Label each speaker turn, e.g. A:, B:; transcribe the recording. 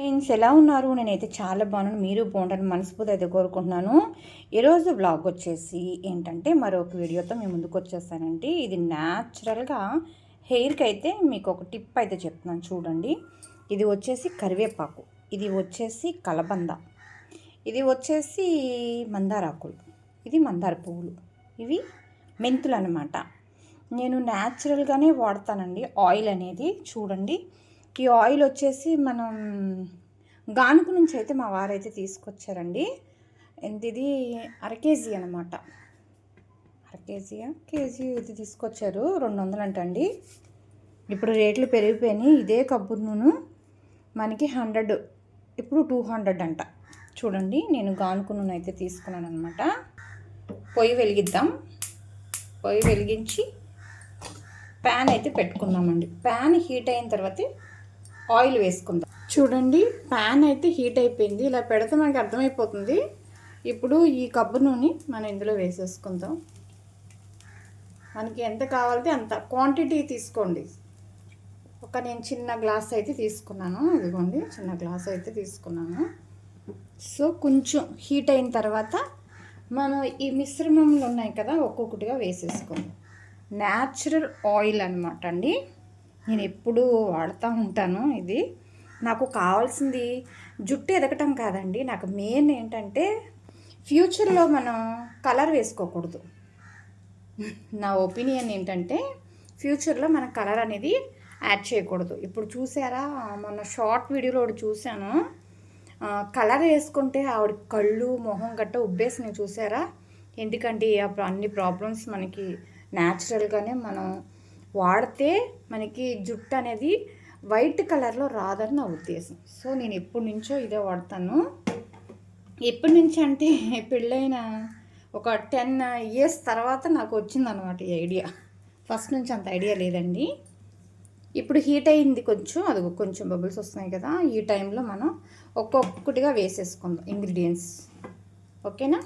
A: Friends ఎలా ఉన్నారు? నేనైతే చాలా బాగున్నాను. మీరు బాగుంటాను మనస్ఫూర్తి అయితే కోరుకుంటున్నాను. ఈరోజు బ్లాగ్ వచ్చేసి ఏంటంటే మరొక వీడియోతో మేము ముందుకు వచ్చేస్తానండి. ఇది న్యాచురల్గా హెయిర్కి అయితే మీకు ఒక టిప్ అయితే చెప్తున్నాను. చూడండి. ఇది వచ్చేసి కరివేపాకు. ఇది వచ్చేసి కలబంద. ఇది వచ్చేసి మందారాకులు ఇది మందార పువ్వులు. ఇవి మెంతులు అనమాట నేను న్యాచురల్గానే వాడతానండి. ఆయిల్ అనేది చూడండి. ఈ ఆయిల్ వచ్చేసి మనం గానుకు నుంచి అయితే మా వారైతే తీసుకొచ్చారండి. ఎంత ఇది అర కేజీ అనమాట అర కేజీయా కేజీ ఇది తీసుకొచ్చారు. రెండు వందలు అంటండి. ఇప్పుడు రేట్లు పెరిగిపోయినాయి. ఇదే కబ్బుర్ నూనె. మనకి హండ్రెడ్. ఇప్పుడు టూ హండ్రెడ్ అంట. చూడండి. నేను గానుకు నూనె అయితే తీసుకున్నాను అనమాట పొయ్యి వెలిగిద్దాం. పొయ్యి వెలిగించి ప్యాన్ అయితే పెట్టుకుందామండి. ప్యాన్ హీట్ అయిన తర్వాత ఆయిల్ వేసుకుందాం. చూడండి ప్యాన్ అయితే హీట్ అయిపోయింది. ఇలా పెడితే మనకి అర్థమైపోతుంది. ఇప్పుడు ఈ కబ్బు నూనె మనం ఇందులో వేసేసుకుందాం. మనకి ఎంత కావాలంటే అంత. క్వాంటిటీ తీసుకోండి. ఒక నేను చిన్న గ్లాస్ అయితే తీసుకున్నాను. ఇదిగోండి చిన్న గ్లాస్ అయితే తీసుకున్నాను. సో కొంచెం హీట్ అయిన తర్వాత మనం ఈ మిశ్రమంలో ఉన్నాయి కదా ఒక్కొక్కటిగా వేసేసుకుందాం న్యాచురల్ ఆయిల్ అనమాట అండి. నేను ఎప్పుడూ వాడుతూ ఉంటాను ఇది. నాకు కావాల్సింది జుట్టు ఎదగటం కాదండి. నాకు మెయిన్ ఏంటంటే ఫ్యూచర్లో మనం కలర్ వేసుకోకూడదు. నా ఒపీనియన్ ఏంటంటే ఫ్యూచర్లో మన కలర్ అనేది యాడ్ చేయకూడదు. ఇప్పుడు చూసారా? మొన్న షార్ట్ వీడియోలో ఒకటి చూశాను. కలర్ వేసుకుంటే ఆవిడ కళ్ళు మొహం గట్ట ఉబ్బేసినవి చూసారా? ఎందుకంటే అప్పుడు అన్ని ప్రాబ్లమ్స్ మనకి న్యాచురల్గానే మనం వాడితే మనకి జుట్టు అనేది వైట్ కలర్లో రాదని నా ఉద్దేశం. సో నేను ఎప్పటి నుంచో ఇదే వాడతాను. ఎప్పటి నుంచి అంటే పెళ్ళైన ఒక టెన్ ఇయర్స్ తర్వాత నాకు వచ్చిందనమాట ఈ ఐడియా. ఫస్ట్ నుంచి అంత ఐడియా లేదండి. ఇప్పుడు హీట్ అయింది కొంచెం అది కొంచెం బబుల్స్ వస్తున్నాయి కదా ఈ టైంలో మనం ఒక్కొక్కటిగా వేసేసుకుందాం ఇంగ్రీడియంట్స్. ఓకేనా?